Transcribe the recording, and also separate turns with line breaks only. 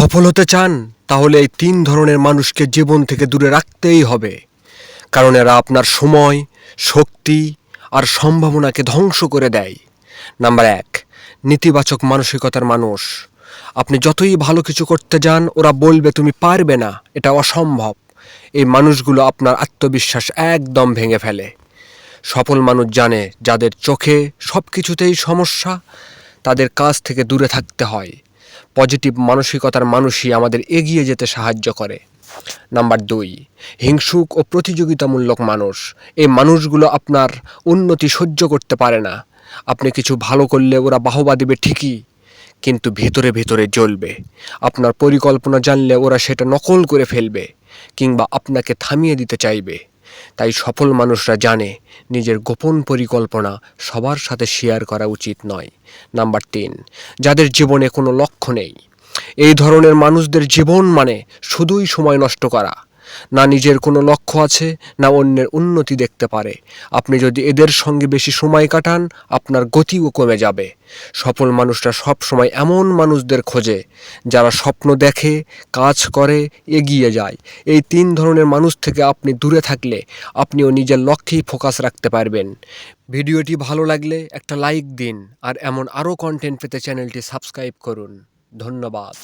সফল হতে চান, তাহলে এই তিন ধরনের মানুষকে জীবন থেকে দূরে রাখতেই হবে। কারণ এরা আপনার সময়, শক্তি আর সম্ভাবনাকে ধ্বংস করে দেয়। নাম্বার এক, নেতিবাচক মানসিকতার মানুষ। আপনি যতই ভালো কিছু করতে যান, ওরা বলবে, তুমি পারবে না, এটা অসম্ভব। এই মানুষগুলো আপনার আত্মবিশ্বাস একদম ভেঙে ফেলে। সফল মানুষ জানে, যাদের চোখে সব কিছুতেই সমস্যা, তাদের কাছ থেকে দূরে থাকতে হয়। পজিটিভ মানসিকতার মানুষই আমাদের এগিয়ে যেতে সাহায্য করে। নাম্বার দুই, হিংসুক ও প্রতিযোগিতামূলক মানুষ। এই মানুষগুলো আপনার উন্নতি সহ্য করতে পারে না। আপনি কিছু ভালো করলে ওরা বাহবা দেবে ঠিকই, কিন্তু ভেতরে ভেতরে জ্বলবে। আপনার পরিকল্পনা জানলে ওরা সেটা নকল করে ফেলবে, কিংবা আপনাকে থামিয়ে দিতে চাইবে। তাই সফল মানুষরা জানে, নিজের গোপন পরিকল্পনা সবার সাথে শেয়ার করা উচিত নয়। নাম্বার তিন, যাদের জীবনে কোনো লক্ষ্য নেই। এই ধরনের মানুষদের জীবন মানে শুধুই সময় নষ্ট করা। না নিজের কোনো লক্ষ্য আছে, না অন্যের উন্নতি দেখতে পারে। আপনি যদি এদের সঙ্গে বেশি সময় কাটান, আপনার গতিও কমে যাবে। সফল মানুষরা সব সময় এমন মানুষদের খোঁজে, যারা স্বপ্ন দেখে, কাজ করে, এগিয়ে যায়। এই তিন ধরনের মানুষ থেকে আপনি দূরে থাকলে, আপনিও নিজের লক্ষ্যেই ফোকাস রাখতে পারবেন। ভিডিওটি ভালো লাগলে একটা লাইক দিন, আর এমন আরও কন্টেন্ট পেতে চ্যানেলটি সাবস্ক্রাইব করুন। ধন্যবাদ।